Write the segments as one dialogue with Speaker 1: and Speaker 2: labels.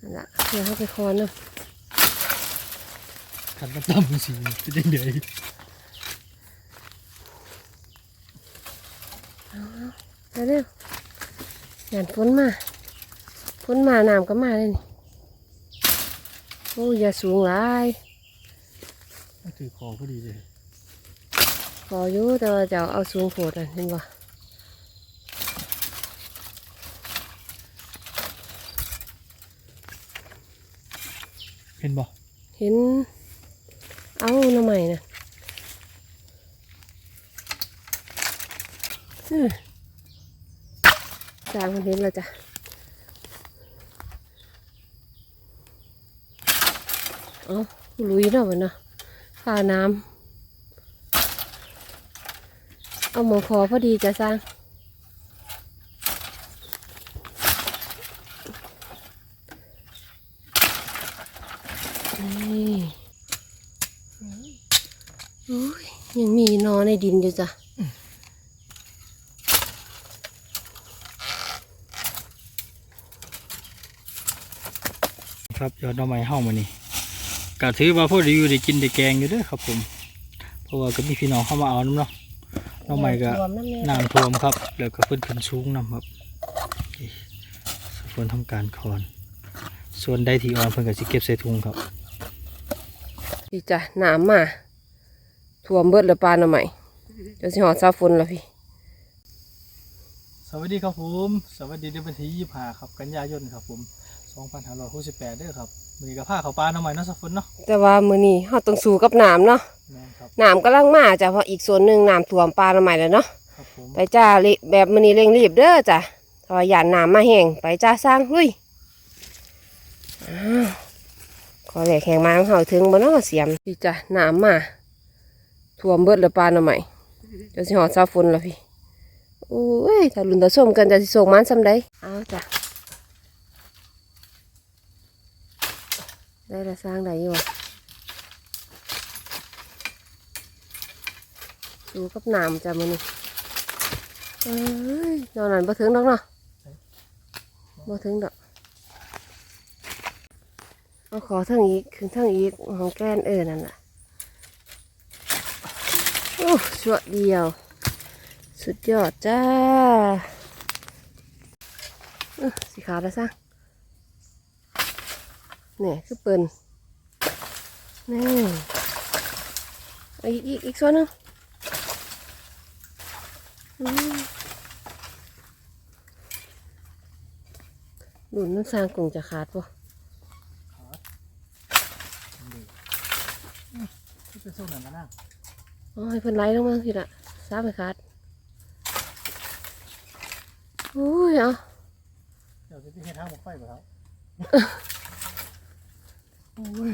Speaker 1: นั่นละเดี๋ยวเขาไปคอนเนาะ
Speaker 2: ขันน้ำต่ำสิเป็นยังไง
Speaker 1: เร็วๆงานฝนมาฝนมาน้ำก็มาเลยนี่โอ้ยอย่าสูงหลาย
Speaker 2: มันถือคอพอดีเลย
Speaker 1: พออยู่แต่ว่าจะเอาสูงโผดอะเห็นบ่
Speaker 2: เห็นบ่
Speaker 1: เห็น เอาหน่อใหม่นะจางมันเห็นแล้วจ้ะเอาลุยเนาะวะเนาะฝ่าน้ำเอาหมอพอพอดีจะสร้าง นี่โอ้ยยังมีนอน ในดินอยู่จ้ะ
Speaker 2: ครับยอดหน่อไม้เฮ้ามานี่ก็ถือว่าพอดีอยู่ได้กินได้แกงอยู่เด้อครับ ผม เพราะว่าก็มีพี่น้องเข้ามาเอาน้ำเนาะหน่อไม้ก็
Speaker 1: รวมน้ำเนี่ย
Speaker 2: น้ำท่วมครับ แล้วก็เพิ่นขึ้นสูงน้ำครับส่วนทำการคอน ส่วนใดที่อ่อนเพิ่นก็สิเก็บใส่ถุงครับ
Speaker 1: พี่จ้ะหนามมาท่วมเบิดเลยปลาหน่อใหม่ เดี๋ยวสิหอดซาฝนแล้วพี่
Speaker 2: สวัสดีครับผม สวัสดีในวันที่25ครับ กันยายนครับผม2568เด้อครับมื้อนี้ก็พาเข้าป่าหน่อไม้เนาะสักฝนเนาะ
Speaker 1: แต่ว่ามื้อนี้เฮาต้องสู้กับหนามเนาะ
Speaker 2: แม่นครับ
Speaker 1: หนามกำลังมาจ้ะเพราะอีกส่วนหนึ่งหนามท่วมปลาหน่อใหม่แล้วเนาะ
Speaker 2: ครับผม
Speaker 1: ไปจ้าเละแบบมื้อนี้เร่งรีบเด้อจ้ะเพราะว่าหยานหนามมาแห้งไปจ้าสร้างลุยอ้าวขอแหลกแหงมาของเฮาถึงบ่เนาะเสียมพี่จ้ะหนามมาท่วมเบิดเลยปลาหน่อใหม่ เดี๋ยวสิหอดซาฝนล้วพี่โอ้ยถ้าลุนตาส้มกันจะสิส่งมันซ้ำใดเอาจ้ะได้ละสร้างได้อยู่อะดูกับนามจ้ะมื้อนี้เอ้ยนอนนั่นบ่ถึงดอกเนาะบ่ถึงดอกเอาขอเทั้งอีกขึ้นเทั้งอีกของแก้นเออนั่นน่ะ โอ้ชั่วเดียว สุดยอดจ้าสีขาวแล้วซะเนี่ยคือเปิ่นนี่อีกอีกอีกส่วนหนึงอืมหลุนน้ำสร้างกงจะขาดปะ
Speaker 2: ที่เป็นส่วนนั้นนะ
Speaker 1: อ๋อให้เพิ่นไล่ลงมาสิละซาไปขาดโอ้ยเอา
Speaker 2: เดี๋ยวจะไปเฮ็ดทางหมกไฟบ่ครับโอ้ย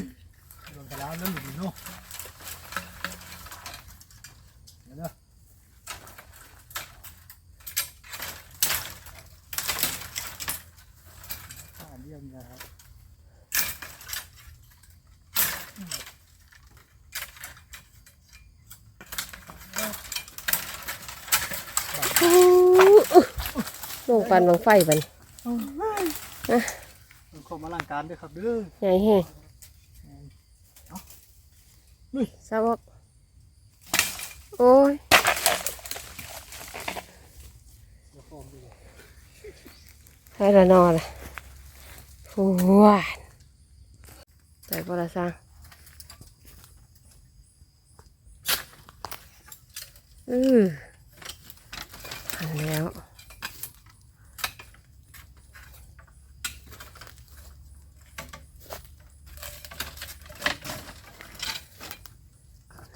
Speaker 2: โดนกระลาแล้วหลุดเนาะเดี๋ยวเด้ออ่าเยี่ยมเลยครับ
Speaker 1: โอ้อื้อ ลงปันบังไฟบัน
Speaker 2: ต้องขอมาล้างการด้วยครับเด้อ
Speaker 1: ใหญ่แห้ง
Speaker 2: ลุย
Speaker 1: ซาบอกโอ้ย
Speaker 2: เดี๋ยวฟอมดู
Speaker 1: ให้ละนอนเลยโอ้ยใส่ปลาสร้างอืออันแล้ว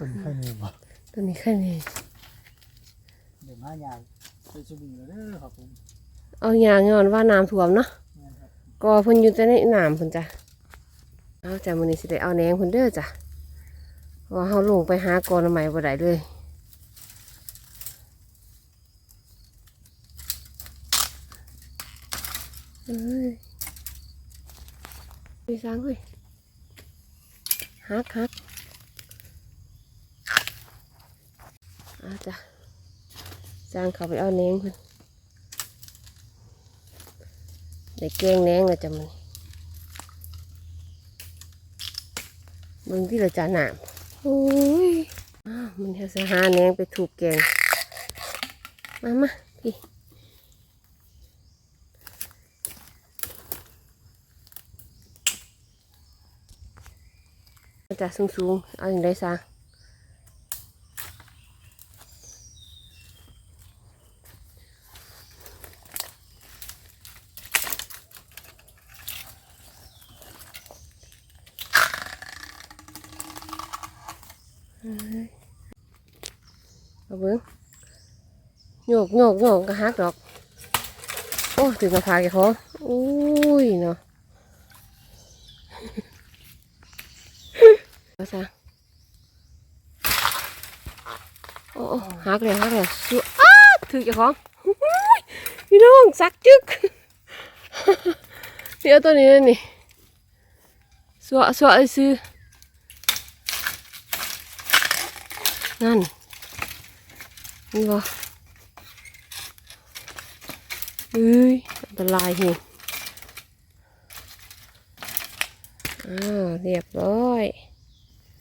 Speaker 2: ต้นไข่เนยบ่
Speaker 1: ตัวนี้แค่นี้
Speaker 2: เดี๋ยวมาใหญ่ไปชุบิงแล้วเด้อครับผม
Speaker 1: เอาอย่างงอนว่าน้ำท่วมเนาะ
Speaker 2: แม่นครับ
Speaker 1: ก็เพิ่นอยู่แต่ในน้ำเพิ่นจ้ะเอาจ้ะมื้อนี้สิได้เอาแหนงเพิ่นเด้อจ้ะเพราะว่าเฮาลงไปหากอนใหม่บ่ได้เลยเอ้ยมีสร้างเฮ้ยฮักฮักาจ้ะสร้างเขาไปเอาเน้งคุณได้แกงเน้งแล้วจ้ะมันมึงที่เราจะหนามโอ้ยมันจะหาเน้งไปถูกแกง มามาพี่จะสูงๆ เอาอย่างไรซะ โยกโยกโยกก็ฮักดอก โอ้ถึงมาพาแกเขาอุ้ยเนาะว่าซะโอ้โอ้ฮักเลยฮักเลยสุอ้าถือแกของอุ้ยพี่น้องสักจึกเดี๋ยวตัวนี้นี่สวะสวะไอ้ซื้อนั่นนี่บ่ เอ้ยอันตรายเห็นอ้าวเรียบร้อย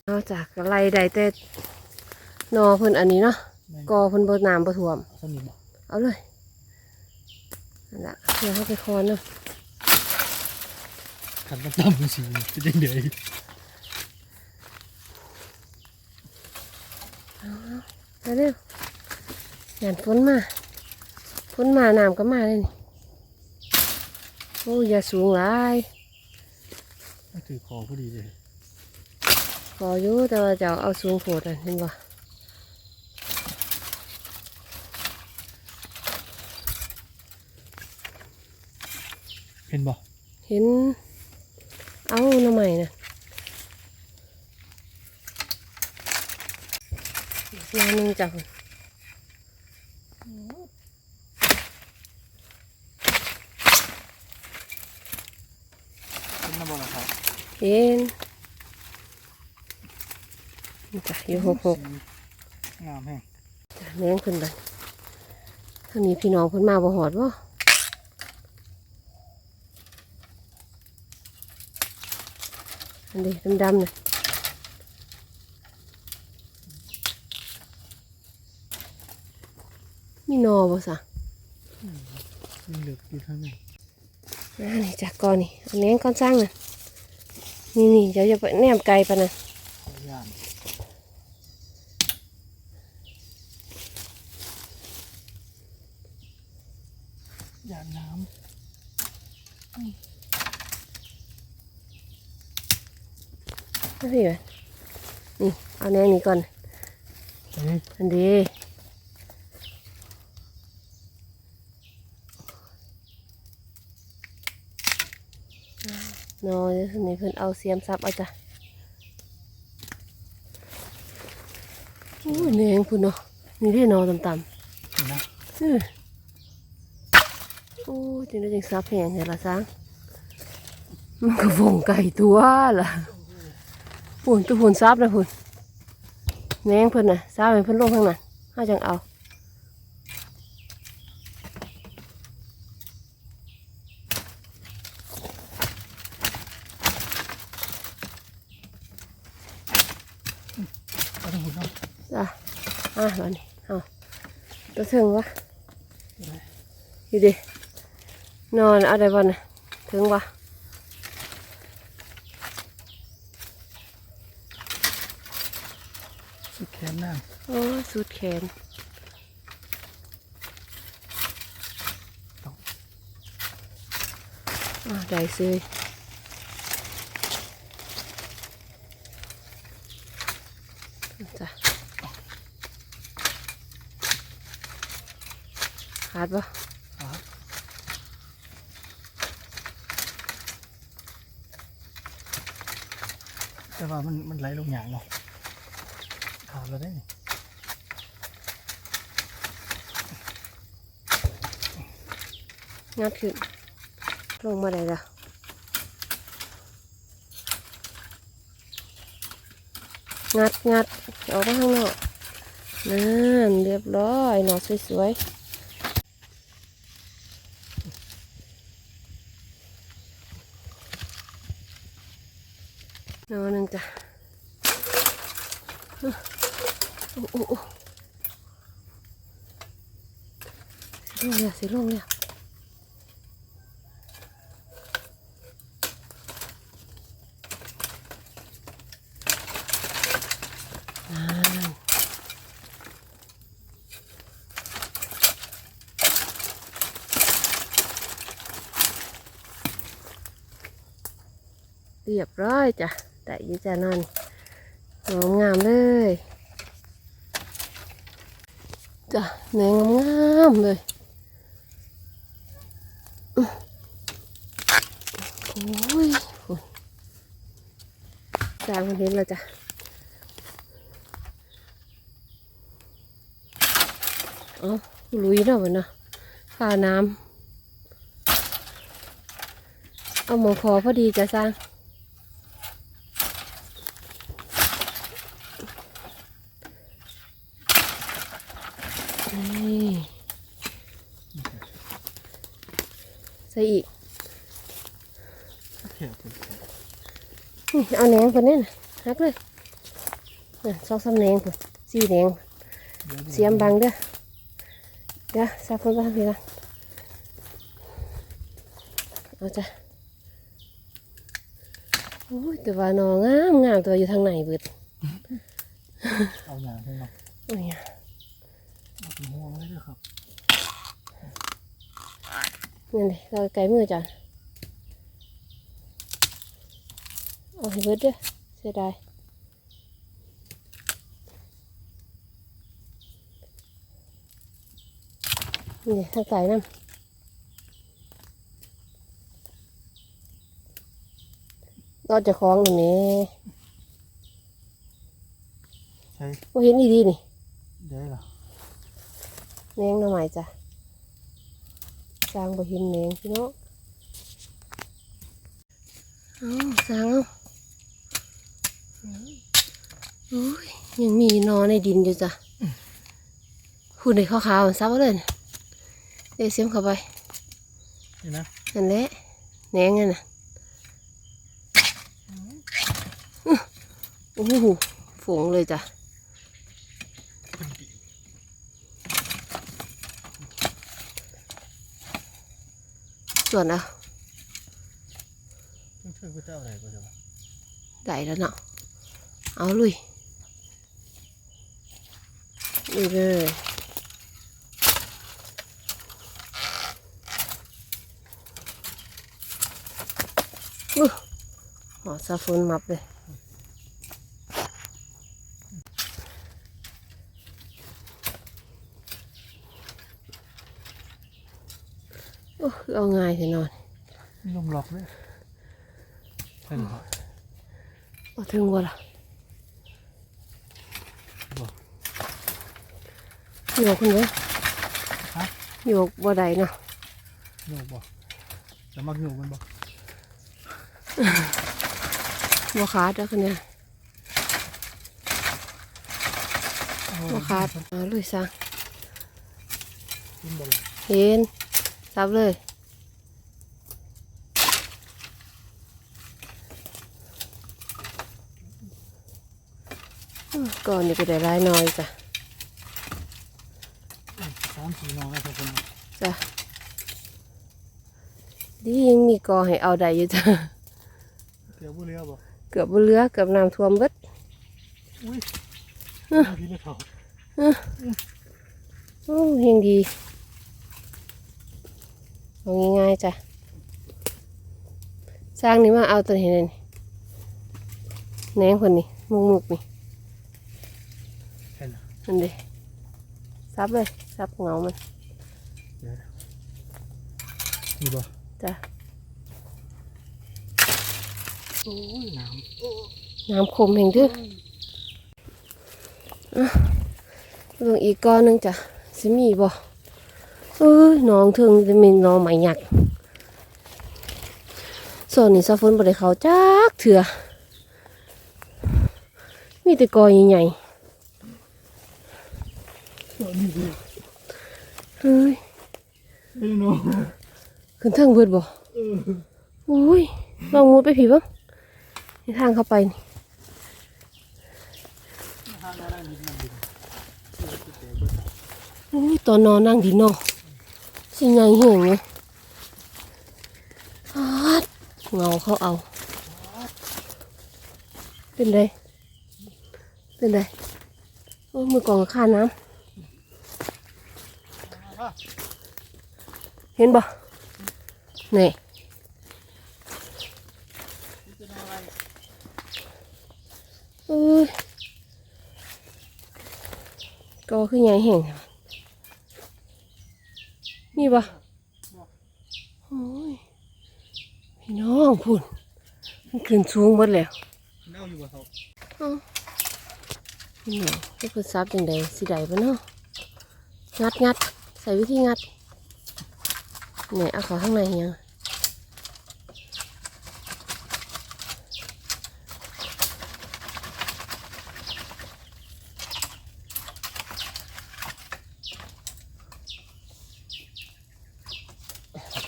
Speaker 1: เอาจากอะไรใดแต่นอเพิ่นอันนี้เนาะกอเพิ่นบ่น้ำบ่ท่วม
Speaker 2: สนิทบ่
Speaker 1: เอาเลยนั่นละเดี๋ยวให้ไปคอนเนาะ
Speaker 2: ขันมาตั้มสิจะได้เดือย
Speaker 1: เอาเร็วหยานฝนมาฝ นมาน้ำก็มาเลยนี่โอ้ยอย่าสูงหลาย
Speaker 2: ก็คือคอพอดีเลย
Speaker 1: พออยู่แต่ว่าจะเอาสูงโผดอะเห็นบ่
Speaker 2: เห็นบ่
Speaker 1: เห็น เอาหน่อใหม่นะอีกอย่างหนึงจ้ะคุณ
Speaker 2: เห็นนะบ่ล่ะครับ
Speaker 1: เห็นนี่จ้ะอยู่หกหก
Speaker 2: งามแห้ง
Speaker 1: จ้ะแมงขึ้นไปท่านี้พี่น้องเพิ่นมาบ่หอดบ่อันนี้ดำๆน่ะมีหนอบ่สะ
Speaker 2: มันเหลือกอยู่ทางไหน
Speaker 1: อ่านี่จากก่อนนี่อันนี้ก้อนสร้างน่ะ นี่นี่เดี๋ยวจะไปแนมไกลปะนะ
Speaker 2: ย่านย่านน้
Speaker 1: ไม่พี่เลยนี่เอาแนงนี้ก่อนำ
Speaker 2: เฮ้ย
Speaker 1: อันดี นอนนี่เพิ่นเอาเสียมซับเอาจ้ะโอ้ยแนงพุ่นเนาะนี่ได้นอนต่ำ
Speaker 2: นี่นะ
Speaker 1: ๆอื้อโอ้ยจังได้จังซับแหงไงล่ะซังมันก็วงไก่ตัวล่ะพุ่นตัวพุ่นซับนะพุ่นแนงเพิ่นน่ะซับให้เพิ่นลงข้างนั้นเฮาจังเอา
Speaker 2: เอาทั้งหมดเนาะ
Speaker 1: จ้ะ อะมานี่เอาตัวถึงวะอยู่ดินอนเอาได้บ่นะถึงวะ
Speaker 2: สุดแขนหน้า
Speaker 1: โอ้ยสุดแขนอะได้ซื้อจ้ะ ขาดปะ
Speaker 2: แต่ว่ามันมันไหลลงอย่างเนาะขาดแล้วได้นี่
Speaker 1: งัดขึ้นลงมาได้ละงัดงัดออกมาข้างนอกนั่นเรียบร้อยหนอสวยๆ นอหนึ่งจ้ะโอ้โอ้โอ้สิลงเนี่ยสิลงเนี่ยนั่นเรียบร้อยจ้ะ แต่ยี่จะนอนงามงามเลยจ้ะเนื้องามๆเลยโอ้ยฝุ่นจางมันเห็นแล้วจ้ะอ๋อลุยเนาะมันเนาะข้าน้ำเอาหมอคอพอดีจะสร้าง นี่ ใส่อีก
Speaker 2: เขียวเป็น
Speaker 1: นี่เอาแหนงคนนี้นะฮักเลยนี่สองสามแหนงคนสี่แหนงเสียมบังเด้อเดี๋ยวสับคนบ้างพี่ละเอาจ้ะโอ้ยแต่ว่าหนองามงามตัวอยู่ทางไหนเบิด
Speaker 2: เอาอย่างใช่ไหม
Speaker 1: โอ้ย
Speaker 2: เอาเป็นห่วงเลยเด้อครับ
Speaker 1: นั่นเลยเราไก่มือจ้ะเอาให้เบิดเด้อเสียดายนี่ทางไก่น้ำเราจะคล้องตรงนี้
Speaker 2: ใช่
Speaker 1: ก็เห็นดีดีๆนี่
Speaker 2: ได้เหรอ
Speaker 1: แมงหน่อไม้จ้ะ สร้างบ่เห็นแมงพี่น้องเอาสร้างเอาโอ้ยยังมีหนอในดินอยู่จ้ะคุณในขาวๆซับเอาเลยน่ะเดี๋ยวเสียมเข้าไป
Speaker 2: นี่นะ
Speaker 1: นั่นแหละแหนงนั่นน่ะอื้อโอ้โหฝงเลยจ้ะ ส่วนเอา
Speaker 2: เพื่อนๆก็จะเอาอะไรก็จะ
Speaker 1: ได้แล้วเนาะเอาลุยนี่เลยอู้หอซาฟุนมับเลย โอ้เอาง่ายสินอน
Speaker 2: ลมล็อกเลยใช่เหรอ
Speaker 1: เอาถึงบ่ล่ะ
Speaker 2: บ่
Speaker 1: โยกคุณเว้ย
Speaker 2: ฮะ
Speaker 1: โยกบ่ได้เนาะ
Speaker 2: โยกบ่จะมักโยกมันบ่
Speaker 1: บ่ขาดแล้วคุณเนี่ยบ่ขาดเอาลุยซะ
Speaker 2: กินบ่เลย
Speaker 1: เห็นซับเลย ก่อนนี่ก็ได้รายน้อยจ้ะ
Speaker 2: สามสี่น้องแล้วครับผม
Speaker 1: จ้ะดียังมีกอให้เอาได้อยู่จ้ะ
Speaker 2: เกี่ยวบุเรียบ่
Speaker 1: เกือบบ่เหลือเกือบน้ำท่วมเบิด
Speaker 2: อุ้ยพี่เลยเขา
Speaker 1: โอ้เฮงดีเอาง่ายๆจ้ะสร้างนี่มาเอาตัวเห็นนี่แหนงคนนี้มุกมุกๆนี่
Speaker 2: ใช่เหรอ
Speaker 1: นั่นเด้ซับเลยซับเงามัน
Speaker 2: เดี๋ยวนะนี่บ่
Speaker 1: จ้ะ
Speaker 2: โอ้ยน้
Speaker 1: น้ำคมเห็นดื้ออะเรื่องอีกก้อนหนึงจ้ะสิมีบ่เอ้ยน้องถึงจะมีน้องใหม่หยักส่วนนี้ซาฟนบ่ได้เขาจักเถื่อมีแต่กอใหญ่ำ
Speaker 2: ตัวนี้สิ
Speaker 1: ๆ เฮ้ย
Speaker 2: ไอ้น้อง
Speaker 1: ขึ้นทางเบิดบ่
Speaker 2: ออ
Speaker 1: โอ้ยลองมุดไปผีบ้างทางเข้าไปนี่
Speaker 2: ทาง
Speaker 1: อุ้ยตอนนอนนั่งดีนอสิไงเหี่ยงเลยอาเงาเขาเอา เป็นไร เป็นไร โอ้ มือกล่องค่าน้ำ เห็นบ่นี่เอ้ยก็คือใหญ่แห่งนี่บ่โอ้ยพี่น้องพุ่นมันขึ้นสูงหมดแล้ว
Speaker 2: เน่าอยู่บ่เขา
Speaker 1: พี่น้องก็คือซับจังใดสิได้บ่เนาะงัดงัด ใส่วิธีงัดเนี่ยเอาเขาข้างในยัง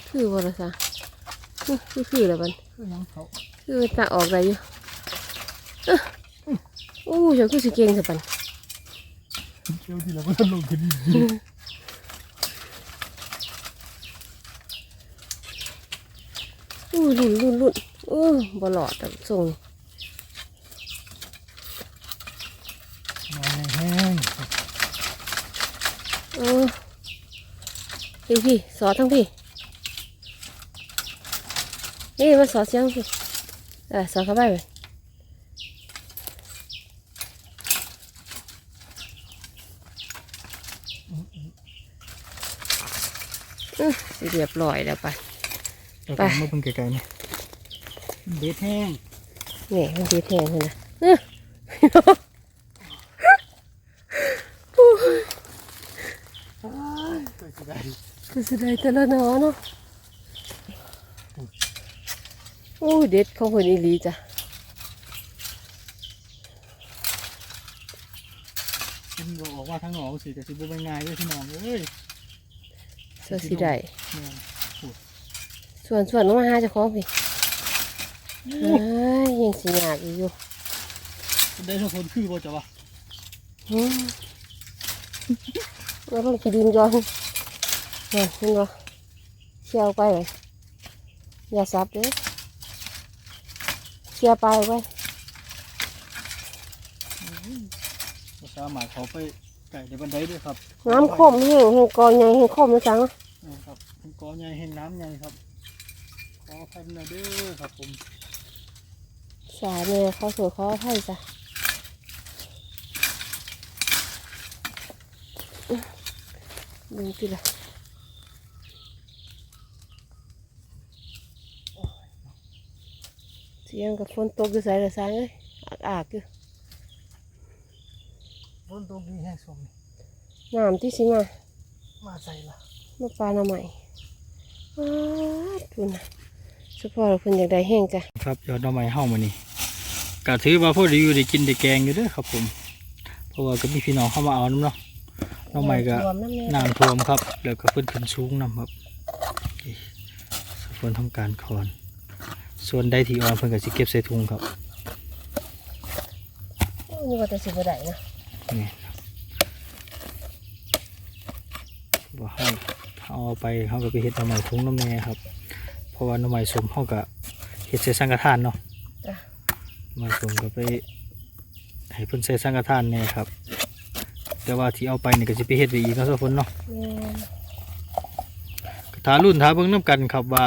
Speaker 1: คือว่าละซะอื้อคือคือแล้วบัน
Speaker 2: คือหยัง
Speaker 1: คือตาออกได้อยู่อื้ออู้เจ้าคือสิเก่งสิปัน
Speaker 2: เที่ยวที่เราก็ลงขึ้น
Speaker 1: อู้ลุ่นลุ่นลุ่นอู้บ่หลอดแต่ส่ง
Speaker 2: มาแห้ง
Speaker 1: เออพี่พี่สอทั้งพี่นี่มาสอเสียงพี่เออสอเข้าไปเลยอื้อสิเรียบร้อยแล้วไป
Speaker 2: ๆ
Speaker 1: ไป
Speaker 2: มาเพิ่งไกลๆนี่เด็ดแห้ง
Speaker 1: นี่มันดีแทนเลยนะเออ
Speaker 2: ตัวสิได้
Speaker 1: คือสิได้แต่ละหนอเนาะโอ้ยเด็ดเขาคนอีหลีจ้ะ
Speaker 2: กินบ่ออกว่าทั้งหนองสิแต่สิบ่เป็นง่ายเด้อพี่น้องเอ้ย
Speaker 1: เสื้อสีได้
Speaker 2: แม่น
Speaker 1: ส่วนส่วนลงมาหาเจ้าของพี่เอ้ยยังสิยากอีกอยู่
Speaker 2: ได้ทุกคนคือบ่จ้ะวะ
Speaker 1: อืมเราต้องขีดินก่อนเนี่ยเห็นบ่เชี่ยวไปเลยอย่าซับเด้อเชี่ยวไปไว้
Speaker 2: บ่สามารถเขาไปไก่ในบันไดด้วยครับ
Speaker 1: น้ำขมแห้งแห้งกอใหญ่แห้งขมนะจัง
Speaker 2: นี่ครับเป็นกอใหญ่เห็นน้ำใหญ่ครับข ออภัยนะเด้อครับผม
Speaker 1: สาเน่เขาสวยเขาให้จ้ะดึงทีละเสียงกับฝนตกอยู่ใส่ละสายเอ้ยอากอากอยู่
Speaker 2: ฝนตกดีแห้งสม
Speaker 1: น้ำที่สิมา
Speaker 2: มาใส่ละ
Speaker 1: มาปลาหน่อใหม่อ้าวทุนนะ เฉพาะเราเพิ่นอยากได้แห้งจ้ะ
Speaker 2: ครับยอดดอกไม้เฮามานี่ก็ถือว่าพอดีอยู่ได้กินได้แกงอยู่เด้อครับ ผม เพราะว่าก็มีพี่น้องเข้ามาเอาน้ำเนาะดอกไม้ก็
Speaker 1: รวมน้ำแน่
Speaker 2: น้ำท่วมครับ แล้วก็เพิ่นขึ้นสูงน้ำครับนี่สฝนทำการคอน ส่วนใดที่อ่อนเพิ่นก็สิเก็บใส่ถุงครับ
Speaker 1: โอ้นี่ว่าแต่สิบ่ได้นะ
Speaker 2: นี่ครับว่าเฮาเอาไปเฮาก็ไปเฮ็ดหน่อไม้ถุงน้ำแน่ครับ เพราะว่าหน่อไม้สมเฮาก็เฮ็ดใส่สังฆทานเนาะ
Speaker 1: จ้ะ
Speaker 2: หน่อไม้สมก็ไปให้เพิ่นใส่สังฆทานแน่ครับ แต่ว่าที่เอาไปนี่ก็สิไปเฮ็ดไว้อีกเนาะสฝนเนาะ
Speaker 1: แม่น
Speaker 2: ก็ถ้ารุ่นถ้าเบิ่งนํกันครับว่า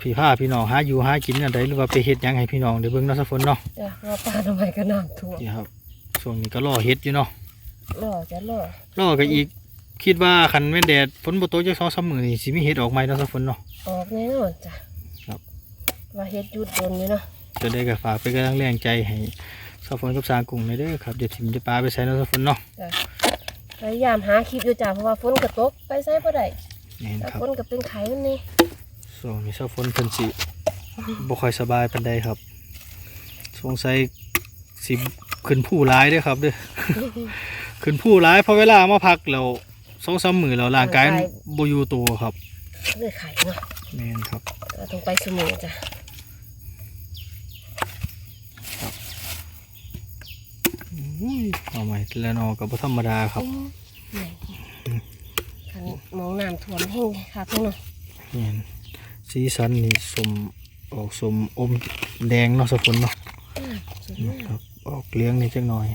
Speaker 2: พี่พาพี่น้องหาอยู่หากินอันใดหรือว่าไปเฮ็ดหยังให้พี่น้องได้เบิ่งเนาะสฝนเนาะ
Speaker 1: จ้ะเพราะว่าปลาหน่อไม้ก็น้ำท่วม
Speaker 2: นี่ครับช่วงนี้ก็รอเฮ็ดอยู่เนาะ
Speaker 1: ล่อจ้ะล่อ
Speaker 2: รอก็อีกคิดว่าคันแม่นแดดฝนบ่ตกจัก2-3มื้อนี่สิมีเฮ็ดออกใหม่เนาะสฝนเนาะ
Speaker 1: ออกแน่นอนจ้ะ
Speaker 2: ครับ
Speaker 1: ว่าเฮ็ดหยุดโดนอยู่เนาะ
Speaker 2: จะได้ก็ฝากเป็นกำลังแรงใจให้สฝนกับสางกุ้งในเด้อครับเดี๋ยวถิ่มจะปลาไปใส่เนาะสฝนเนาะ
Speaker 1: จ้ะพยายามหาคลิปอยู่จ้ะเพราะว่าฝนก็ตกไปไสบ่ได้
Speaker 2: นี่
Speaker 1: แต่
Speaker 2: ครับ
Speaker 1: ฝนก็เป็นไข้นั่นนี่
Speaker 2: ช่วงนี้สฝนเพิ่นสิบ่ค่อยสบายปานใดครับสงสัยสิขึ้นผู้ร้ายเด้อครับเด้อ ขึ้นผู้ร้ายเพอเวลามาพักแล้วสองสามมื้อแล้วร่างกายมันบ่อยู่ตัวครับ
Speaker 1: เลยไข้เนาะ
Speaker 2: แม่นครับ
Speaker 1: ก็ต้องไปสมุนจ้ะ
Speaker 2: อุ้ยเอาใหม่แล้วนอกับธรรมดาครับ
Speaker 1: นี่คันมองน้ำท่วมแห้งค่ะพี่น้อง
Speaker 2: นี่สีสันนี่สมออกสมอมแดงเนาะสะฝนเนาะ
Speaker 1: สวย
Speaker 2: อืม
Speaker 1: มาก
Speaker 2: ครับออกเลี้ยงนี่จักหน่อย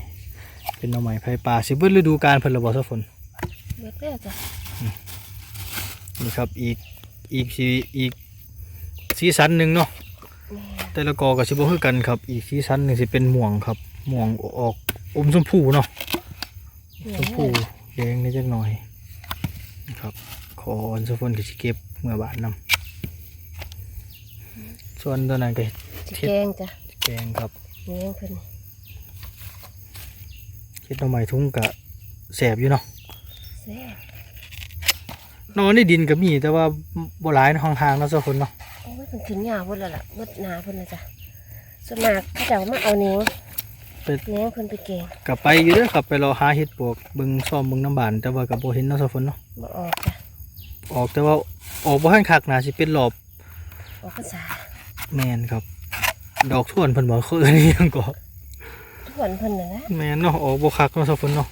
Speaker 2: เป็นหน่อไม้ไผ่ป่าสิเบิดฤดูกาลเพิ่นละบ่สะฝน
Speaker 1: เบิดแล้วจ้ะ
Speaker 2: นี่ครับอีก อีกสีอีกสีสันหนึ่งเนาะ
Speaker 1: แม่
Speaker 2: แต่ละกอก็สิบ่คือกันครับ อีกสีสันหนึ่งสิเป็นม่วงครับม่วงออกอมชมพูเนาะชมพูแดงนี่จักหน่อยนะครับขออันสะฝนก็สิเก็บเมื่อบานนำส่วนตัวนั้นก็
Speaker 1: สิแกงจ้ะ
Speaker 2: แกงครับ
Speaker 1: แกงเพิ่น
Speaker 2: เฮ็ดหน่อไม้ทุ่งก็แสบอยู่เนาะ
Speaker 1: แซ่บ
Speaker 2: นอนในดินก็มีแต่ว่าบ่หลายเนาะห่างๆเนาะสะฝนเนาะ
Speaker 1: โอ้ยมันขึ้นยาวเพิ่นแล้วล่ะเบิดหนาเพิ่นนะจ้ะส่วนมากเขาเจ้ามาเอาแหนง
Speaker 2: ไป
Speaker 1: แหนงเพิ่นไปแกง
Speaker 2: กลับไปอยู่เด้อครับไปรอหาเห็ดปวกเบิ่งซ่อมเบิ่งน้ำบานแต่ว่าก็บ่เห็นเนาะสะฝนเนาะ
Speaker 1: บ่ออกจ้ะ
Speaker 2: ออกแต่ว่าออกบ่ทันคักน่าสิเป็นรอบ
Speaker 1: ออกภาษา
Speaker 2: แม่นครับ ดอกท่วนเพิ่นบอกเขาเอิ้นอิหยังก็
Speaker 1: ทุกวันเพิ่นน่ะนะ
Speaker 2: แม่นเนาะออกบ่คักเนาะสะฝนเนาะ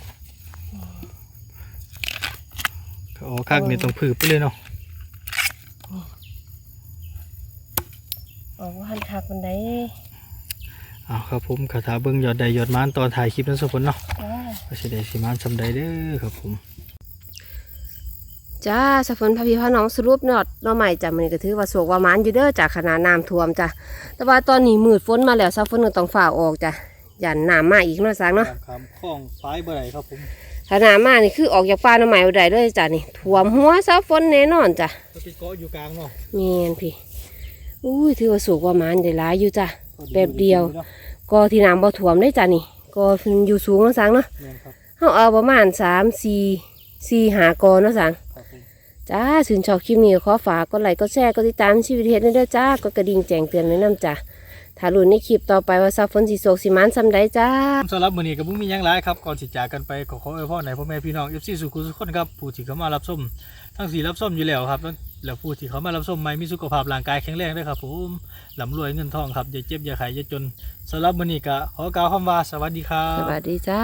Speaker 2: ก็ ออกคักนี่ต้องพืบไปเลยเนาะ
Speaker 1: ออกว่าหันคักปานใด
Speaker 2: อ้าวครับผมคาถาเบิ่งยอดใดยอดมานตอนถ่ายคลิปเนาะสะฝนเนาะ
Speaker 1: จ้า
Speaker 2: ก็สิได้สิมานซำใดเด้อครับผม
Speaker 1: จ้าสะฝนพาพี่พาน้องสรุปเนาะเนาะใหม่จ้ะมื้อนี้ก็ถือว่าโศกว่าหมานอยู่เด้อจากขนาดน้ำท่วมจ้ะแต่ว่าตอนนี้มืดฝนมาแล้วสะฝนก็ต้องฝ่าออกจ้ะยันน้ำมาอีกเนาะสังเนาะ
Speaker 2: คำคล้องซ้ายบ่ได้ครับผม
Speaker 1: ขนาดมานี่คือออกจากป่าหน่อไม้บ่ได้เลยจ้ะนี่ท่วมหัวสะฝนแน่นอนจ้ะ
Speaker 2: ก็ไปเกาะอยู่กลางเนาะ
Speaker 1: แม่นพี่อุ้ยถือว่าโศกว่าหมานได้หลายอยู่จ้ะแบบเดียว ก็ที่น้ำบ่ท่วมเลยจ้ะนี่ ก็เพิ่นอยู่สูงเนาะสังเนาะ
Speaker 2: แม่นครับ
Speaker 1: เฮาเอาประมาณ3 4 4 5กอเนาะสัง
Speaker 2: ครับผม
Speaker 1: จ้าถึงชอบคลิปนี้ขอฝากกดไลค์กดแชร์กดติดตามชีวิตเฮ็ดด้วยเด้อจ้ากดกระดิ่งแจ้งเตือนไว้นำจ้า ถ้าลุ้นในคลิปต่อไปว่าซับฝนสิโศกสิมันซำใดจ้า
Speaker 2: สำหรับมื้อนี้ก็บ่มีหยังหลายครับก่อนสิจากกันไปขอขออวยพรให้พ่อแม่พี่น้อง FC สุขุมทุกคนครับผู้ที่เข้ามารับชมทั้งสี่รับชมอยู่แล้วครับแล้วผู้ที่เข้ามารับชมใหม่มีสุขภาพร่างกายแข็งแรงด้วยครับผมร่ำรวยเงินทองครับอย่าเจ็บอย่าไข้อย่าจนสำหรับมื้อนี้ก็ขอกล่าวคำว่าสวัสดีครั
Speaker 1: ส
Speaker 2: บ
Speaker 1: วัสดีจ้า